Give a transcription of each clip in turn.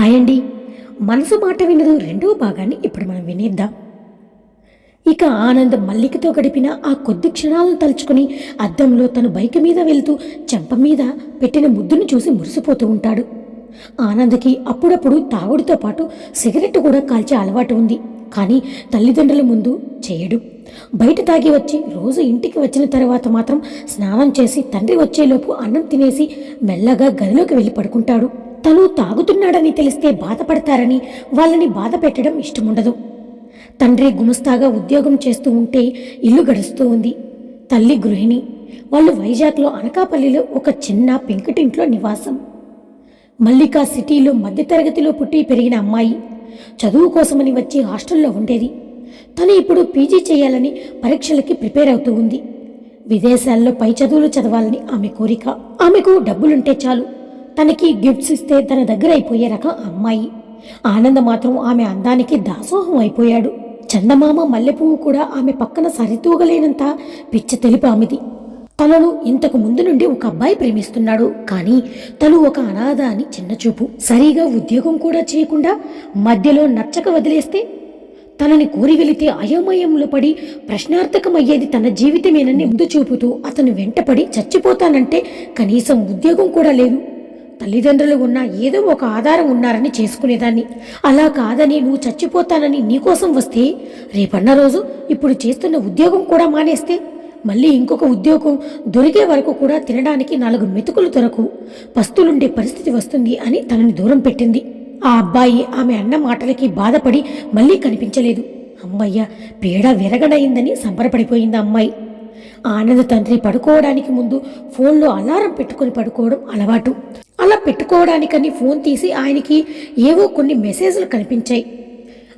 Hi అండి. మనసు మాట వినదు రెండవ భాగాన్ని ఇప్పుడు మనం వినేద్దాం. ఇక ఆనంద్ మల్లికతో గడిపిన ఆ కొద్ది క్షణాలను తలుచుకుని అద్దంలో తను బైక్ మీద వెళ్తూ చెంప మీద పెట్టిన ముద్దును చూసి మురిసిపోతూ ఉంటాడు. ఆనంద్కి అప్పుడప్పుడు తాగుడితో పాటు సిగరెట్ కూడా కాల్చే అలవాటు ఉంది. కానీ తల్లిదండ్రుల ముందు చేయడు. బయట తాగి వచ్చి రోజు ఇంటికి వచ్చిన తర్వాత మాత్రం స్నానం చేసి తండ్రి వచ్చేలోపు అన్నం తినేసి మెల్లగా గదిలోకి వెళ్ళి పడుకుంటాడు. తను తాగుతున్నాడని తెలిస్తే బాధపడతారని వాళ్ళని బాధ పెట్టడం ఇష్టముండదు. తండ్రి గుమస్తాగా ఉద్యోగం చేస్తూ ఉంటే ఇల్లు గడుస్తూ ఉంది. తల్లి గృహిణి వాళ్ళు వైజాగ్లో అనకాపల్లిలో ఒక చిన్న పెంకుటింట్లో నివాసం. మల్లిక సిటీలో మధ్యతరగతిలో పుట్టి పెరిగిన అమ్మాయి చదువు కోసమని వచ్చి హాస్టల్లో ఉండేది. తను ఇప్పుడు పీజీ చేయాలని పరీక్షలకి ప్రిపేర్ అవుతూ ఉంది. విదేశాల్లో పై చదువులు చదవాలని ఆమె కోరిక. ఆమెకు డబ్బులుంటే చాలు. తనకి గిఫ్ట్స్ ఇస్తే తన దగ్గర అయిపోయే రకం అమ్మాయి. ఆనంద మాత్రం ఆమె అందానికి దాసోహం అయిపోయాడు. చందమామ మల్లెపువ్వు కూడా ఆమె పక్కన సరితూగలేనంత పిచ్చ తెలిపామిది ఆమెది. తనను ఇంతకు ముందు నుండి ఒక అబ్బాయి ప్రేమిస్తున్నాడు. కానీ తను ఒక అనాథ అని చిన్నచూపు సరిగా ఉద్యోగం కూడా చేయకుండా మధ్యలో నచ్చక వదిలేస్తే తనని కోరి వెళితే అయోమయంలో పడి ప్రశ్నార్థకమయ్యేది తన జీవితమేనని ముందు చూపుతూ అతను వెంటపడి చచ్చిపోతానంటే కనీసం ఉద్యోగం కూడా లేదు. తల్లిదండ్రులు ఉన్నా ఏదో ఒక ఆధారం ఉన్నారని చేసుకునేదాన్ని. అలా కాదని నువ్వు చచ్చిపోతానని నీకోసం వస్తే రేపన్న రోజు ఇప్పుడు చేస్తున్న ఉద్యోగం కూడా మానేస్తే మళ్ళీ ఇంకొక ఉద్యోగం దొరికే వరకు కూడా తినడానికి నాలుగు మెతుకులు దొరకు పస్తులుండే పరిస్థితి వస్తుంది అని తనని దూరం పెట్టింది. ఆ అబ్బాయి ఆమె అన్న మాటలకి బాధపడి మళ్ళీ కనిపించలేదు. అమ్మయ్య పీడ విరగడయిందని సంబరపడిపోయింది ఆ అమ్మాయి. ఆనంద తండ్రి పడుకోవడానికి ముందు ఫోన్లో అలారం పెట్టుకుని పడుకోవడం అలవాటు. అలా పెట్టుకోవడానికని ఫోన్ తీసి ఆయనకి ఏవో కొన్ని మెసేజ్లు కనిపించాయి.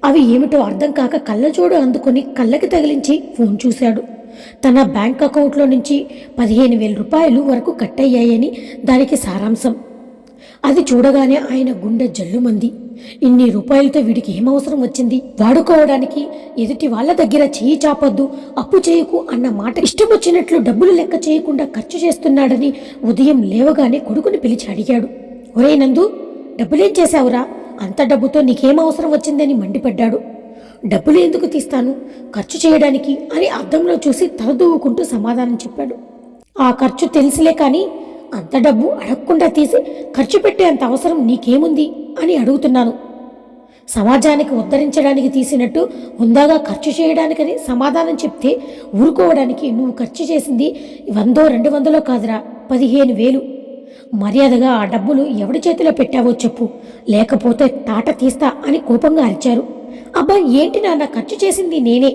అవి ఏమిటో అర్థం కాక కళ్ళజోడు అందుకొని కళ్ళకి తగిలించి ఫోన్ చూశాడు. తన బ్యాంక్ అకౌంట్లో నుంచి పదిహేను వేల రూపాయలు వరకు కట్ అయ్యాయని దానికి సారాంశం. అది చూడగానే ఆయన గుండె జల్లుమంది. ఇన్ని రూపాయలతో వీడికి ఏమవసరం వచ్చింది? వాడుకోవడానికి ఎదుటి వాళ్ళ దగ్గర చేయి చాపద్దు. అప్పు చేయకు అన్న మాట ఇష్టం వచ్చినట్లు డబ్బులు లెక్క చేయకుండా ఖర్చు చేస్తున్నాడని ఉదయం లేవగానే కొడుకుని పిలిచి అడిగాడు. ఒరే నందు డబ్బులేం చేశావురా? అంత డబ్బుతో నీకేం అవసరం వచ్చిందని మండిపడ్డాడు. డబ్బులు ఎందుకు తీస్తాను? ఖర్చు చేయడానికి అని అద్దంలో చూసి తలదూవుకుంటూ సమాధానం చెప్పాడు. ఆ ఖర్చు తెలిసిలే కానీ అంత డబ్బు అడగకుండా తీసి ఖర్చు పెట్టేంత అవసరం నీకేముంది అని అడుగుతున్నాను. సమాజానికి ఉద్ధరించడానికి తీసినట్టు హుందాగా ఖర్చు చేయడానికని సమాధానం చెప్తే ఊరుకోవడానికి నువ్వు ఖర్చు చేసింది వందో రెండు వందలో కాదురా పదిహేను వేలు. మర్యాదగా ఆ డబ్బులు ఎవడి చేతిలో పెట్టావో చెప్పు లేకపోతే తాట తీస్తా అని కోపంగా అరిచారు. అబ్బా ఏంటి నాన్న ఖర్చు చేసింది నేనే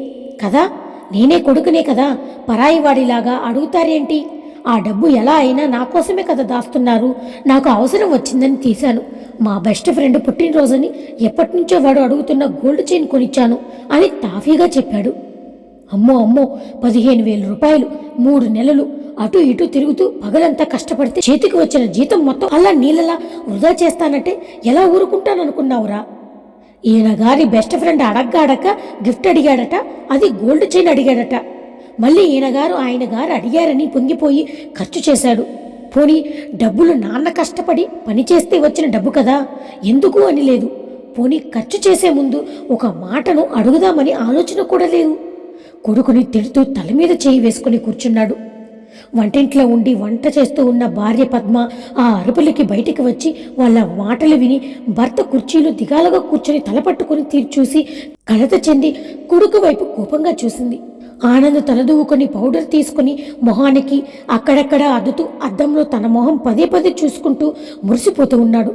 కదా? నేనే కొడుకునే కదా? పరాయి వాడిలాగా అడుగుతారేంటి? ఆ డబ్బు ఎలా అయినా నా కోసమే కదా దాస్తున్నారు. నాకు అవసరం వచ్చిందని తీశాను. మా బెస్ట్ ఫ్రెండ్ పుట్టినరోజుని ఎప్పటి నుంచో వాడు అడుగుతున్న గోల్డ్ చైన్ కొనిచ్చాను అని తాఫీగా చెప్పాడు. అమ్మో అమ్మో పదిహేను వేల రూపాయలు మూడు నెలలు అటు ఇటు తిరుగుతూ పగలంతా కష్టపడితే చేతికి వచ్చిన జీతం మొత్తం అలా నీళ్ళలా వృధా చేస్తానంటే ఎలా ఊరుకుంటాననుకున్నావురా? ఈయన గారి బెస్ట్ ఫ్రెండ్ అడగ్గా అడక్క గిఫ్ట్ అడిగాడట అది గోల్డ్ చైన్ అడిగాడట. మళ్ళీ ఈయన గారు ఆయన గారు అడిగారని పొంగిపోయి ఖర్చు చేశాడు. పోనీ డబ్బులు నాన్న కష్టపడి పని చేస్తే వచ్చిన డబ్బు కదా? ఎందుకు అని లేదు. పోనీ ఖర్చు చేసే ముందు ఒక మాటను అడుగుదామని ఆలోచన కూడా లేదు కొడుకుని తిడుతూ తల మీద చేయి వేసుకుని కూర్చున్నాడు. వంటింట్లో ఉండి వంట చేస్తూ ఉన్న భార్య పద్మ ఆ అరుపులకి బయటికి వచ్చి వాళ్ళ మాటలు విని భర్త కుర్చీలో దిగాలుగా కూర్చొని తలపట్టుకుని తీర్చూసి కలత చెంది కొడుకు వైపు కోపంగా చూసింది. ఆనంద్ తలదూవుకొని పౌడర్ తీసుకుని మొహానికి అక్కడక్కడ అద్దుతూ అద్దంలో తన మొహం పదే పదే చూసుకుంటూ మురిసిపోతూ ఉన్నాడు.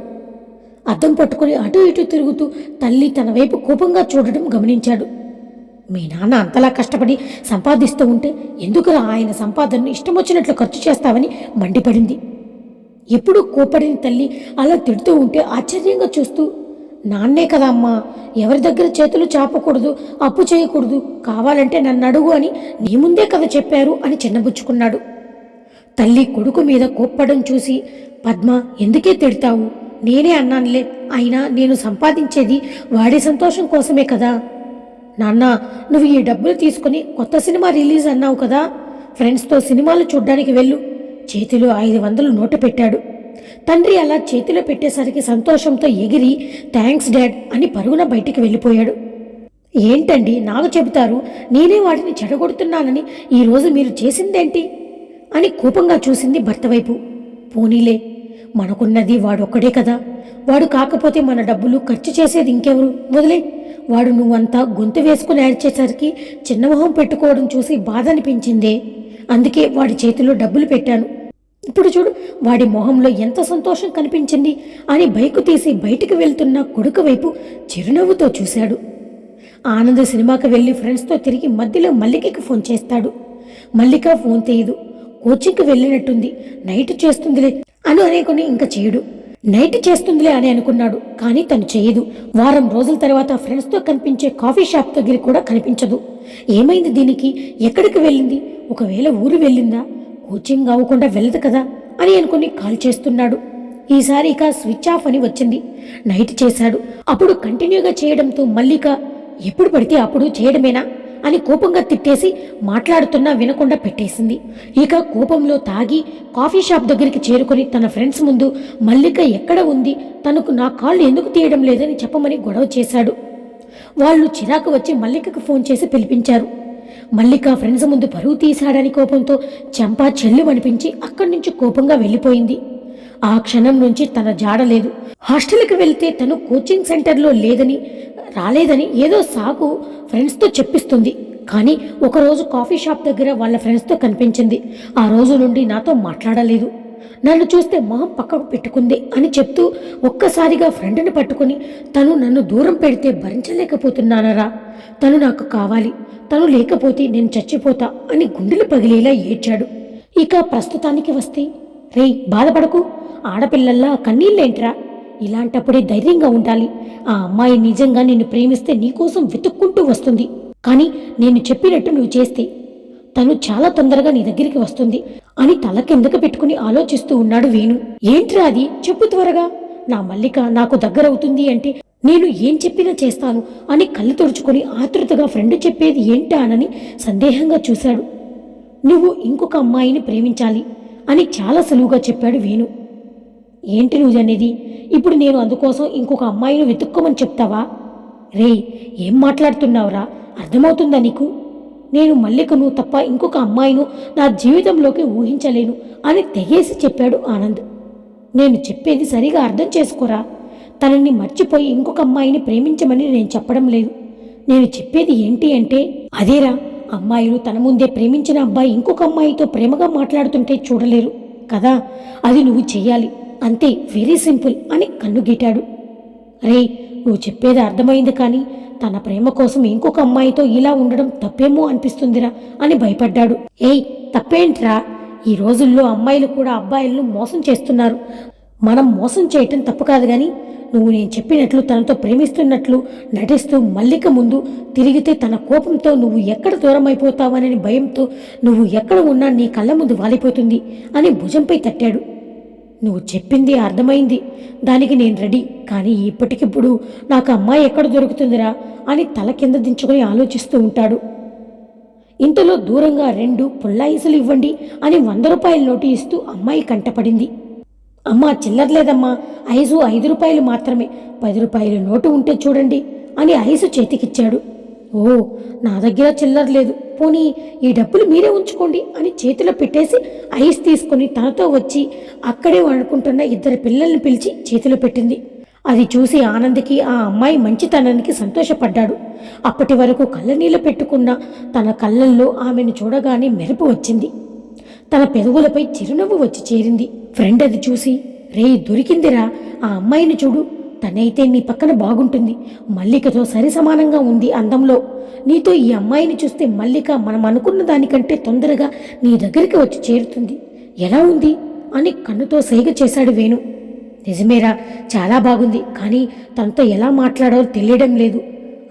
అద్దం పట్టుకుని అటు ఇటు తిరుగుతూ తల్లి తన వైపు కోపంగా చూడడం గమనించాడు. మీ నాన్న అంతలా కష్టపడి సంపాదిస్తూ ఉంటే ఎందుకురా ఆయన సంపాదనను ఇష్టం వచ్చినట్లు ఖర్చు చేస్తావని మండిపడింది. ఎప్పుడూ కోపడిన తల్లి అలా తిడుతూ ఉంటే ఆశ్చర్యంగా చూస్తూ నాన్నే కదా అమ్మా. ఎవరి దగ్గర చేతులు చాపకూడదు అప్పు చేయకూడదు? కావాలంటే నన్ను అడుగు అని నీ ముందే కదా చెప్పారు అని చిన్నబుచ్చుకున్నాడు. తల్లి కొడుకు మీద కోప్పడం చూసి పద్మ ఎందుకే తిడతావు? నేనే అన్నానులే. అయినా నేను సంపాదించేది వాడి సంతోషం కోసమే కదా. నాన్న నువ్వు ఈ డబ్బులు తీసుకుని కొత్త సినిమా రిలీజ్ అన్నావు కదా. ఫ్రెండ్స్తో సినిమాలు చూడ్డానికి వెళ్ళు. చేతిలో ఐదు వందలు నోటు పెట్టాడు. తండ్రి అలా చేతిలో పెట్టేసరికి సంతోషంతో ఎగిరి థ్యాంక్స్ డాడ్ అని పరుగున బయటికి వెళ్ళిపోయాడు. ఏంటండి? నాకు చెబుతారు నేనే వాటిని చెడగొడుతున్నానని ఈరోజు మీరు చేసిందేంటి? అని కోపంగా చూసింది భర్త వైపు. పోనీలే మనకున్నది వాడొక్కడే కదా. వాడు కాకపోతే మన డబ్బులు ఖర్చు చేసేది ఇంకెవరు? వదిలే. వాడు నువ్వంతా గొంతు వేసుకుని ఏడ్చేసరికి చిన్నమొహం పెట్టుకోవడం చూసి బాధ అనిపించిందే. అందుకే వాడి చేతిలో డబ్బులు పెట్టాను. ఇప్పుడు చూడు వాడి మొహంలో ఎంత సంతోషం కనిపించింది. అని బైకు తీసి బయటికి వెళ్తున్న కొడుకు వైపు చిరునవ్వుతో చూశాడు. ఆనంద్ సినిమాకి వెళ్ళి ఫ్రెండ్స్తో తిరిగి మధ్యలో మల్లికకి ఫోన్ చేస్తాడు. మల్లిక ఫోన్ తీయదు. కోచింగ్కి వెళ్ళినట్టుంది. నైట్ చేస్తుందిలే అని అనేకొని ఇంకా చేయడు. నైట్ చేస్తుందిలే అని అనుకున్నాడు కానీ తను చేయదు. వారం రోజుల తర్వాత ఫ్రెండ్స్తో కనిపించే కాఫీ షాప్ దగ్గర కూడా కనిపించదు. ఏమైంది దీనికి? ఎక్కడికి వెళ్ళింది? ఒకవేళ ఊరు వెళ్ళిందా? కోచింగ్ అవ్వకుండా వెళ్ళదు కదా అని అనుకుని కాల్ చేస్తున్నాడు. ఈసారి ఇక స్విచ్ ఆఫ్ అని వచ్చింది. నైట్ చేశాడు. అప్పుడు కంటిన్యూగా చేయడంతో మల్లిక ఎప్పుడు పడితే అప్పుడు చేయడమేనా? అని కోపంగా తిట్టేసి మాట్లాడుతున్నా వినకుండా పెట్టేసింది. ఇక కోపంలో తాగి కాఫీ షాప్ దగ్గరికి చేరుకొని తన ఫ్రెండ్స్ ముందు మల్లిక ఎక్కడ ఉంది? తనకు నా కాళ్ళు ఎందుకు తీయడం లేదని చెప్పమని గొడవ చేశాడు. వాళ్ళు చిరాకు వచ్చి మల్లికకు ఫోన్ చేసి పిలిపించారు. మల్లిక ఫ్రెండ్స్ ముందు పరువు తీశాడని కోపంతో చెంపా చెల్లు అనిపించి అక్కడి నుంచి కోపంగా వెళ్ళిపోయింది. ఆ క్షణం నుంచి తన జాడలేదు హాస్టల్కి వెళ్తే తను కోచింగ్ సెంటర్లో లేదని రాలేదని ఏదో సాకు ఫ్రెండ్స్తో చెప్పిస్తుంది. కానీ ఒకరోజు కాఫీ షాప్ దగ్గర వాళ్ళ ఫ్రెండ్స్తో కనిపించింది. ఆ రోజు నుండి నాతో మాట్లాడలేదు. నన్ను చూస్తే మొహం పక్కకు పెట్టుకుంది అని చెప్తూ ఒక్కసారిగా ఫ్రెండ్ని పట్టుకుని తను నన్ను దూరం పెడితే భరించలేకపోతున్నానరా. తను నాకు కావాలి. తను లేకపోతే నేను చచ్చిపోతా అని గుండెలు పగిలేలా ఏడ్చాడు. ఇక ప్రస్తుతానికి వస్తే రేయ్ బాధపడకు. ఆడపిల్లల్లా కన్నీళ్ళేంట్రా? ఇలాంటప్పుడే ధైర్యంగా ఉండాలి. ఆ అమ్మాయి నిజంగా నిన్ను ప్రేమిస్తే నీకోసం వెతుక్కుంటూ వస్తుంది. కానీ నేను చెప్పినట్టు నువ్వు చేస్తే తను చాలా తొందరగా నీ దగ్గరికి వస్తుంది అని తల కిందకు పెట్టుకుని ఆలోచిస్తూ ఉన్నాడు వేణు. ఏంట్రా అది? చెప్పు త్వరగా. నా మల్లిక నాకు దగ్గరవుతుంది అంటే నేను ఏం చెప్పినా చేస్తాను అని కళ్ళు తుడుచుకొని ఆతృతగా ఫ్రెండ్ చెప్పేది ఏంటా అనని సందేహంగా చూశాడు. నువ్వు ఇంకొక అమ్మాయిని ప్రేమించాలి అని చాలా సులువుగా చెప్పాడు వేణు. ఏంటి నువ్వు అనేది? ఇప్పుడు నేను అందుకోసం ఇంకొక అమ్మాయిని వెతుక్కోమని చెప్తావా? రేయ్ ఏం మాట్లాడుతున్నావురా? అర్థమవుతుందా నీకు? నేను మల్లికను తప్ప ఇంకొక అమ్మాయిను నా జీవితంలోకి ఊహించలేను అని తెగేసి చెప్పాడు ఆనంద్. నేను చెప్పేది సరిగా అర్థం చేసుకోరా? తనని మర్చిపోయి ఇంకొక అమ్మాయిని ప్రేమించమని నేను చెప్పడం లేదు. నేను చెప్పేది ఏంటి అంటే అదేరా అమ్మాయిలు తన ముందే ప్రేమించిన అబ్బాయి ఇంకొక అమ్మాయితో ప్రేమగా మాట్లాడుతుంటే చూడలేరు. కదా అది నువ్వు చెయ్యాలి. అంతే వెరీ సింపుల్ అని కన్నుగీటాడు. రే నువ్వు చెప్పేది అర్థమైంది కానీ తన ప్రేమ కోసం ఇంకొక అమ్మాయితో ఇలా ఉండడం తప్పేమో అనిపిస్తుందిరా అని భయపడ్డాడు. ఏయ్ తప్పేంట్రా? ఈ రోజుల్లో అమ్మాయిలు కూడా అబ్బాయిలను మోసం చేస్తున్నారు. మనం మోసం చేయటం తప్పు కాదు కానీ నువ్వు నేను చెప్పినట్లు తనతో ప్రేమిస్తున్నట్లు నటిస్తూ మల్లిక ముందు తిరిగితే తన కోపంతో నువ్వు ఎక్కడ దూరం అయిపోతావనని భయంతో నువ్వు ఎక్కడ ఉన్నా నీ కళ్ళ ముందు వాలిపోతుంది అని భుజంపై తట్టాడు. నువ్వు చెప్పింది అర్థమైంది. దానికి నేను రెడీ. కానీ ఇప్పటికిప్పుడు నాకు అమ్మాయి ఎక్కడ దొరుకుతుందిరా అని తల కింద దించుకొని ఆలోచిస్తూ ఉంటాడు. ఇంతలో దూరంగా రెండు పుల్లాయిసులు ఇవ్వండి అని వంద రూపాయల నోటు ఇస్తూ అమ్మాయి కంటపడింది. అమ్మా చిల్లర్లేదమ్మా. ఐసు ఐదు రూపాయలు మాత్రమే. పది రూపాయల నోటు ఉంటే చూడండి అని ఐసు చేతికిచ్చాడు. ఓ నా దగ్గర చిల్లర లేదు. పోనీ ఈ డబ్బులు మీరే ఉంచుకోండి అని చేతిలో పెట్టేసి ఐస్ తీసుకుని తనతో వచ్చి అక్కడే వండుకుంటున్న ఇద్దరు పిల్లల్ని పిలిచి చేతిలో పెట్టింది. అది చూసి ఆనంద్కి ఆ అమ్మాయి మంచితనానికి సంతోషపడ్డాడు. అప్పటి వరకు కళ్ళనీళ్ళు పెట్టుకున్న తన కళ్ళల్లో ఆమెను చూడగానే మెరుపు వచ్చింది. తన పెదవులపై చిరునవ్వు వచ్చి చేరింది. ఫ్రెండ్ అది చూసి రే దొరికిందిరా. ఆ అమ్మాయిని చూడు. తనైతే నీ పక్కన బాగుంటుంది. మల్లికతో సరి సమానంగా ఉంది అందంలో. నీతో ఈ అమ్మాయిని చూస్తే మల్లిక మనం అనుకున్న దానికంటే తొందరగా నీ దగ్గరికి వచ్చి చేరుతుంది. ఎలా ఉంది? అని కన్నుతో సైగ చేశాడు వేణు. నిజమేరా చాలా బాగుంది. కానీ తనతో ఎలా మాట్లాడాలో తెలియడం లేదు.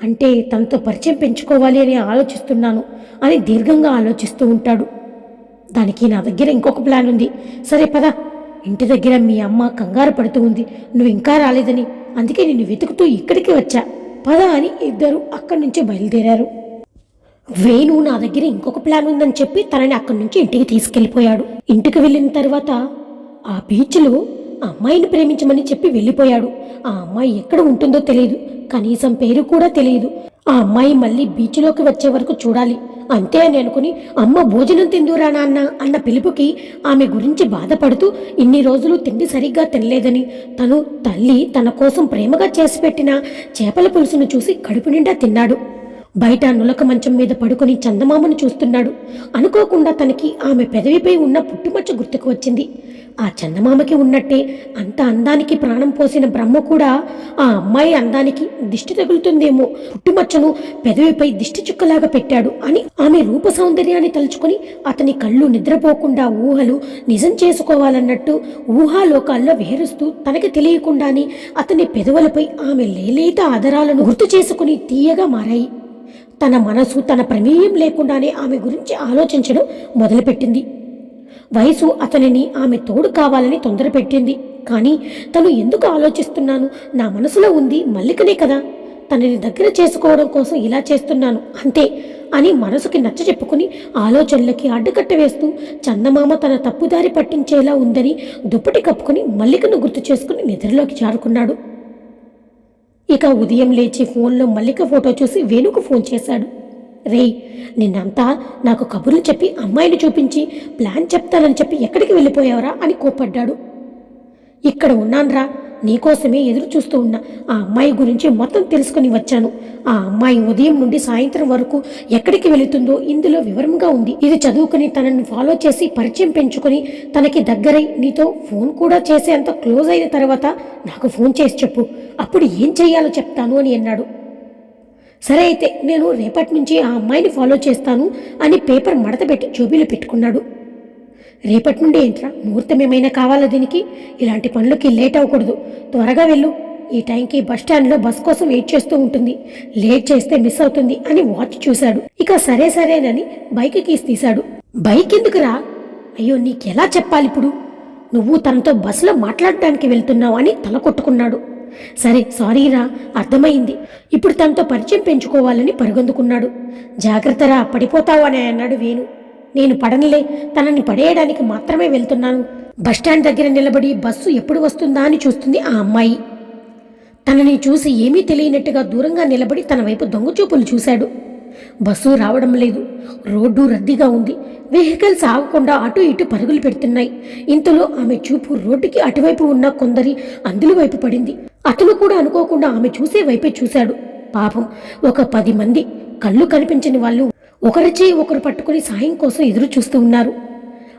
అంటే తనతో పరిచయం పెంచుకోవాలి అని ఆలోచిస్తున్నాను అని దీర్ఘంగా ఆలోచిస్తూ ఉంటాడు. దానికి నా దగ్గర ఇంకొక ప్లాన్ ఉంది. సరే పద. ఇంటి దగ్గర మీ అమ్మ కంగారు పడుతూ ఉంది. నువ్వు ఇంకా రాలేదని అందుకే నిన్ను వెతుకుతూ ఇక్కడికి వచ్చా. పద అని ఇద్దరు అక్కడి నుంచి బయలుదేరారు. వేణు నా దగ్గర ఇంకొక ప్లాన్ ఉందని చెప్పి తనని అక్కడి నుంచి ఇంటికి తీసుకెళ్ళిపోయాడు. ఇంటికి వెళ్ళిన తర్వాత ఆ బీచ్లో అమ్మాయిని ప్రేమించమని చెప్పి వెళ్ళిపోయాడు. ఆ అమ్మాయి ఎక్కడ ఉంటుందో తెలియదు కనీసం పేరు కూడా తెలియదు ఆ అమ్మాయి మళ్ళీ బీచ్లోకి వచ్చే వరకు చూడాలి. అంతే అని అనుకుని అమ్మ భోజనం తిందురా నాన్న అన్న పిలుపుకి ఆమె గురించి బాధపడుతూ ఇన్ని రోజులు తిండి సరిగ్గా తినలేదని తను తల్లి తన కోసం ప్రేమగా చేసి పెట్టిన చేపల పులుసును చూసి కడుపు నిండా తిన్నాడు. బయట నులక మంచం మీద పడుకొని చందమామను చూస్తున్నాడు. అనుకోకుండా తనకి ఆమె పెదవిపై ఉన్న పుట్టుమచ్చ గుర్తుకు వచ్చింది. ఆ చందమామకి ఉన్నట్టే అంత అందానికి ప్రాణం పోసిన బ్రహ్మ కూడా ఆ అమ్మాయి అందానికి దిష్టి తగులుతుందేమో. పుట్టుమచ్చను పెదవిపై దిష్టి చుక్కలాగా పెట్టాడు అని ఆమె రూప సౌందర్యాన్ని తలుచుకుని అతని కళ్ళు నిద్రపోకుండా ఊహలు నిజం చేసుకోవాలన్నట్టు ఊహాలోకాల్లో విహరిస్తూ తనకి తెలియకుండానే అతని పెదవులపై ఆమె లేలేత ఆదరాలను గుర్తు చేసుకుని తీయగా మారాయి. తన మనసు తన ప్రమేయం లేకుండానే ఆమె గురించి ఆలోచించడం మొదలుపెట్టింది. వయసు అతనిని ఆమె తోడు కావాలని తొందరపెట్టింది. కానీ తను ఎందుకు ఆలోచిస్తున్నాను? నా మనసులో ఉంది మల్లికనే కదా. తనని దగ్గర చేసుకోవడం కోసం ఇలా చేస్తున్నాను అంతే అని మనసుకి నచ్చ చెప్పుకుని ఆలోచనలకి అడ్డుకట్ట వేస్తూ చందమామ తన తప్పుదారి పట్టించేలా ఉందని దుప్పటి కప్పుకుని మల్లికను గుర్తు చేసుకుని నిద్రలోకి జారుకున్నాడు. ఇక ఉదయం లేచి ఫోన్లో మల్లిక ఫోటో చూసి వేణుకు ఫోన్ చేశాడు. రేయ్ నిన్నంతా నాకు కబుర్లు చెప్పి అమ్మాయిని చూపించి ప్లాన్ చెప్తానని చెప్పి ఎక్కడికి వెళ్ళిపోయావరా అని కోపడ్డాడు ఇక్కడ ఉన్నాన్రా నీకోసమే ఎదురు చూస్తూ ఉన్నా ఆ అమ్మాయి గురించి మొత్తం తెలుసుకుని వచ్చాను. ఆ అమ్మాయి ఉదయం నుండి సాయంత్రం వరకు ఎక్కడికి వెళుతుందో ఇందులో వివరంగా ఉంది. ఇది చదువుకుని తనని ఫాలో చేసి పరిచయం పెంచుకొని తనకి దగ్గరై నీతో ఫోన్ కూడా చేసేంత క్లోజ్ అయిన తర్వాత నాకు ఫోన్ చేసి చెప్పు. అప్పుడు ఏం చెయ్యాలో చెప్తాను అని అన్నాడు. సరే అయితే నేను రేపటి నుంచి ఆ అమ్మాయిని ఫాలో చేస్తాను అని పేపర్ మడత పెట్టి జోబీలో పెట్టుకున్నాడు. రేపటి నుండి ఏంట్రా ముహూర్తం ఏమైనా కావాలా దీనికి? ఇలాంటి పనులకి లేట్ అవ్వకూడదు. త్వరగా వెళ్ళు. ఈ టైంకి బస్ స్టాండ్లో బస్ కోసం వెయిట్ చేస్తూ ఉంటుంది. లేట్ చేస్తే మిస్ అవుతుంది అని వాచ్ చూశాడు. ఇక సరే సరేనని బైక్ కీస్ తీశాడు. బైక్ ఎందుకురా? అయ్యో నీకెలా చెప్పాలి ఇప్పుడు నువ్వు తనతో బస్సులో మాట్లాడడానికి వెళ్తున్నావు అని తల కొట్టుకున్నాడు. సరే సారీరా అర్థమైంది. ఇప్పుడు తనతో పరిచయం పెంచుకోవాలని పరుగందుకున్నాడు. జాగ్రత్తరా పడిపోతావు అని అన్నాడు వేణు. నేను పడనులే తనని పడేయడానికి మాత్రమే వెళ్తున్నాను. బస్టాండ్ దగ్గర నిలబడి బస్సు ఎప్పుడు వస్తుందా అని చూస్తుంది ఆ అమ్మాయి. తనని చూసి ఏమీ తెలియనట్టుగా దూరంగా నిలబడి తన వైపు దొంగచూపులు చూశాడు. బస్సు రావడం లేదు. రోడ్డు రద్దీగా ఉంది. వెహికల్స్ ఆగకుండా అటు ఇటు పరుగులు పెడుతున్నాయి. ఇంతలో ఆమె చూపు రోడ్డుకి అటువైపు ఉన్న కొందరి అందులో వైపు పడింది. అతను కూడా అనుకోకుండా ఆమె చూసే వైపే చూశాడు. పాపం ఒక పది మంది కళ్ళు కనిపించని వాళ్ళు ఒకరి చేయి ఒకరు పట్టుకుని సాయం కోసం ఎదురు చూస్తూ ఉన్నారు.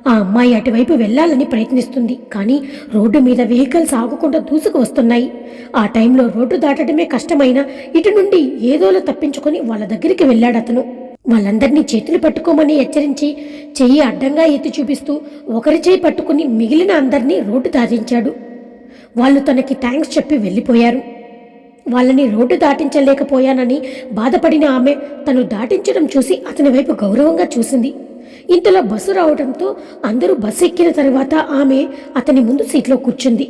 ఆ అమ్మాయి అటువైపు వెళ్ళాలని ప్రయత్నిస్తుంది కానీ రోడ్డు మీద వెహికల్స్ ఆగకుండా దూసుకు వస్తున్నాయి. ఆ టైంలో రోడ్డు దాటడమే కష్టమైన ఇటు నుండి ఏదోలో తప్పించుకొని వాళ్ళ దగ్గరికి వెళ్ళాడు అతను. వాళ్ళందరినీ చేతులు పట్టుకోమని హెచ్చరించి చెయ్యి అడ్డంగా ఎత్తి చూపిస్తూ ఒకరి చేయి పట్టుకుని మిగిలిన అందరినీ రోడ్డు దాటించాడు. వాళ్ళు తనకి థ్యాంక్స్ చెప్పి వెళ్ళిపోయారు. వాళ్ళని రోడ్డు దాటించలేకపోయానని బాధపడిన ఆమె తను దాటించడం చూసి అతని వైపు గౌరవంగా చూసింది. ఇంతలో బస్సు రావడంతో అందరూ బస్సు ఎక్కిన తర్వాత ఆమె అతని ముందు సీట్లో కూర్చుంది.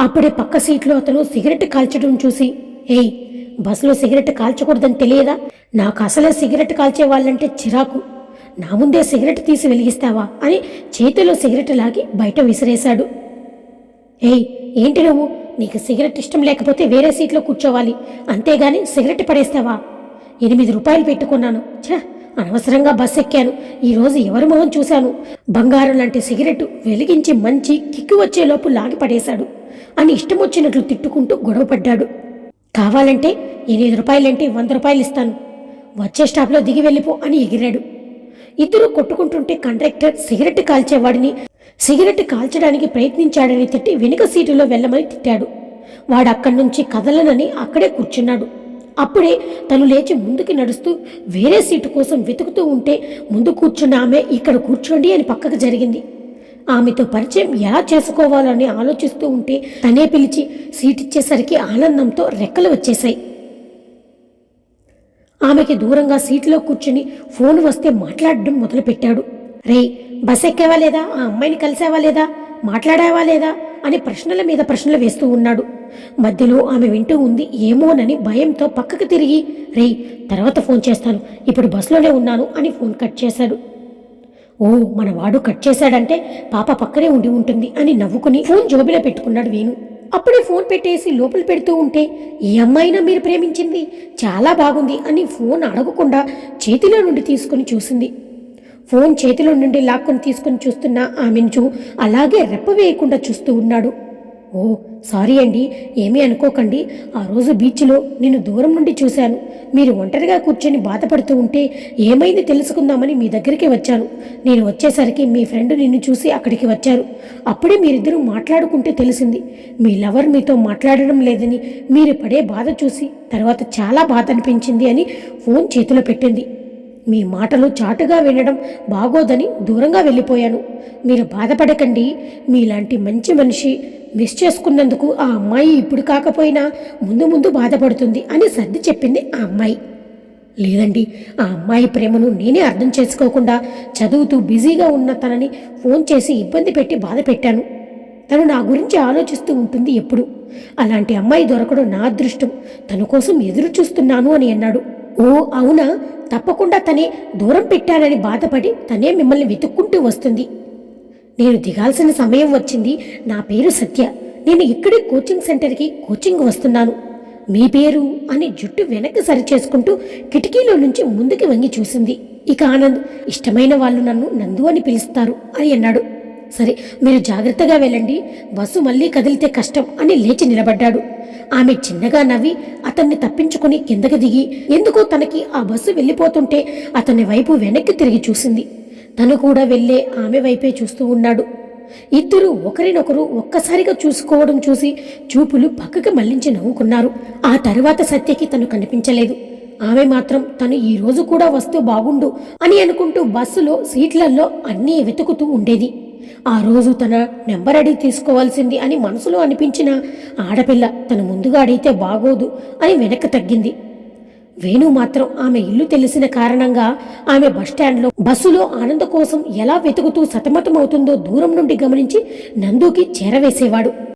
అప్పుడే పక్క సీట్లో అతను సిగరెట్ కాల్చడం చూసి ఏయ్ బస్సులో సిగరెట్ కాల్చకూడదని తెలియదా? నాకు అసలే సిగరెట్ కాల్చే వాళ్ళంటే చిరాకు. నా ముందే సిగరెట్ తీసి వెలిగిస్తావా? అని చేతిలో సిగరెట్ లాగి బయట విసిరేశాడు. ఏయ్ ఏంటి నువ్వు? నీకు సిగరెట్ ఇష్టం లేకపోతే వేరే సీట్లో కూర్చోవాలి. అంతేగాని సిగరెట్ పడేస్తావా? ఎనిమిది రూపాయలు పెట్టుకున్నాను. ఛ! అనవసరంగా బస్ ఎక్కాను. ఈరోజు ఎవరి మొహం చూశాను? బంగారం లాంటి సిగరెట్ వెలిగించి మంచి కిక్కు వచ్చేలోపు లాగి పడేశాడు. అని ఇష్టం వచ్చినట్లు తిట్టుకుంటూ గొడవపడ్డాడు కావాలంటే ఎనిమిది రూపాయలంటే వంద రూపాయలు ఇస్తాను. వచ్చే స్టాప్లో దిగి వెళ్ళిపో అని ఎగిరాడు. ఇద్దరు కొట్టుకుంటుంటే కండక్టర్ సిగరెట్ కాల్చేవాడిని సిగరెట్ కాల్చడానికి ప్రయత్నించాడని తిట్టి వెనుక సీటులో వెళ్ళమని తిట్టాడు. వాడు అక్కడి నుంచి కదలనని అక్కడే కూర్చున్నాడు. అప్పుడే తను లేచి ముందుకి నడుస్తూ వేరే సీటు కోసం వెతుకుతూ ఉంటే ముందు కూర్చున్న ఆమె ఇక్కడ కూర్చోండి అని పక్కకు జరిగింది. ఆమెతో పరిచయం ఎలా చేసుకోవాలని ఆలోచిస్తూ ఉంటే తనే పిలిచి సీట్ ఇచ్చేసరికి ఆనందంతో రెక్కలు వచ్చేశాయి. ఆమెకి దూరంగా సీట్లో కూర్చుని ఫోన్ వస్తే మాట్లాడడం మొదలుపెట్టాడు. రే బస్ ఎక్కేవా లేదా? ఆ అమ్మాయిని కలిసేవా లేదా? మాట్లాడావా లేదా? అని ప్రశ్నల మీద ప్రశ్నలు వేస్తూ ఉన్నాడు. మధ్యలో ఆమె వింటూ ఉంది ఏమోనని భయంతో పక్కకు తిరిగి రే తర్వాత ఫోన్ చేస్తాను ఇప్పుడు బస్సులోనే ఉన్నాను అని ఫోన్ కట్ చేశాడు. ఓ మన వాడు కట్ చేశాడంటే పాప పక్కనే ఉండి ఉంటుంది అని నవ్వుకుని ఫోన్ జోబిలో పెట్టుకున్నాడు వేణు. అప్పుడే ఫోన్ పెట్టేసి లోపల పెడుతూ ఉంటే ఈ అమ్మాయినా మీరు ప్రేమించింది చాలా బాగుంది అని ఫోన్ అడగకుండా చేతిలో నుండి తీసుకుని చూసింది. ఫోన్ చేతిలో నుండి లాక్కుని తీసుకుని చూస్తున్న ఆమెను అలాగే రెప్ప వేయకుండా చూస్తూ ఉన్నాడు. ఓ సారీ అండి ఏమీ అనుకోకండి. ఆ రోజు బీచ్లో నేను దూరం నుండి చూశాను. మీరు ఒంటరిగా కూర్చొని బాధపడుతూ ఉంటే ఏమైంది తెలుసుకుందామని మీ దగ్గరికి వచ్చాను. నేను వచ్చేసరికి మీ ఫ్రెండ్ నిన్ను చూసి అక్కడికి వచ్చారు. అప్పుడే మీరిద్దరూ మాట్లాడుకుంటే తెలిసింది. మీ లవర్ మీతో మాట్లాడడం లేదని మీరు పడే బాధ చూసి తర్వాత చాలా బాధ అనిపించింది అని ఫోన్ చేతిలో పెట్టింది. మీ మాటలు చాటుగా వినడం బాగోదని దూరంగా వెళ్ళిపోయాను. మీరు బాధపడకండి. మీలాంటి మంచి మనిషి మిస్ చేసుకున్నందుకు ఆ అమ్మాయి ఇప్పుడు కాకపోయినా ముందు ముందు బాధపడుతుంది అని సర్ది చెప్పింది ఆ అమ్మాయి. లేదండి ఆ అమ్మాయి ప్రేమను నేనే అర్థం చేసుకోకుండా చదువుతూ బిజీగా ఉన్న తనని ఫోన్ చేసి ఇబ్బంది పెట్టి బాధ పెట్టాను. తను నా గురించి ఆలోచిస్తూ ఉంటుంది ఎప్పుడు. అలాంటి అమ్మాయి దొరకడం నా అదృష్టం. తన కోసం ఎదురు చూస్తున్నాను అని అన్నాడు. ఓ అవునా? తప్పకుండా తనే దూరం పెట్టానని బాధపడి తనే మిమ్మల్ని వెతుక్కుంటూ వస్తుంది. నేను దిగాల్సిన సమయం వచ్చింది. నా పేరు సత్య. నేను ఇక్కడే కోచింగ్ సెంటర్కి కోచింగ్ వస్తున్నాను. మీ పేరు అని జుట్టు వెనక్కి సరిచేసుకుంటూ కిటికీలో నుంచి ముందుకి వంగి చూసింది. ఇక ఆనంద్ ఇష్టమైన వాళ్ళు నన్ను నందు అని పిలుస్తారు అని అన్నాడు. సరే మీరు జాగ్రత్తగా వెళ్ళండి. బస్సు మళ్ళీ కదిలితే కష్టం అని లేచి నిలబడ్డాడు. ఆమె చిన్నగా నవ్వి అతన్ని తప్పించుకుని కిందకి దిగి ఎందుకో తనకి ఆ బస్సు వెళ్ళిపోతుంటే అతని వైపు వెనక్కి తిరిగి చూసింది. తను కూడా వెళ్ళే ఆమె వైపే చూస్తూ ఉన్నాడు. ఇద్దరు ఒకరినొకరు ఒక్కసారిగా చూసుకోవడం చూసి చూపులు పక్కకి మళ్ళించి నవ్వుకున్నారు. ఆ తరువాత సత్యకి తను కనిపించలేదు. ఆమె మాత్రం తను ఈ రోజు కూడా వస్తూ బాగుండు అని అనుకుంటూ బస్సులో సీట్లలో అన్నీ వెతుకుతూ ఉండేది. ఆ రోజు తన నెంబర్ అడిగి తీసుకోవాల్సింది అని మనసులో అనిపించిన ఆడపిల్ల తను ముందుగా అడిగితే బాగోదు అని వెనక్కి తగ్గింది. వేణు మాత్రం ఆమె ఇల్లు తెలిసిన కారణంగా ఆమె బస్టాండ్లో బస్సులో ఆనంద కోసం ఎలా వెతుకుతూ సతమతమవుతుందో దూరం నుండి గమనించి నందుకి చేరవేసేవాడు.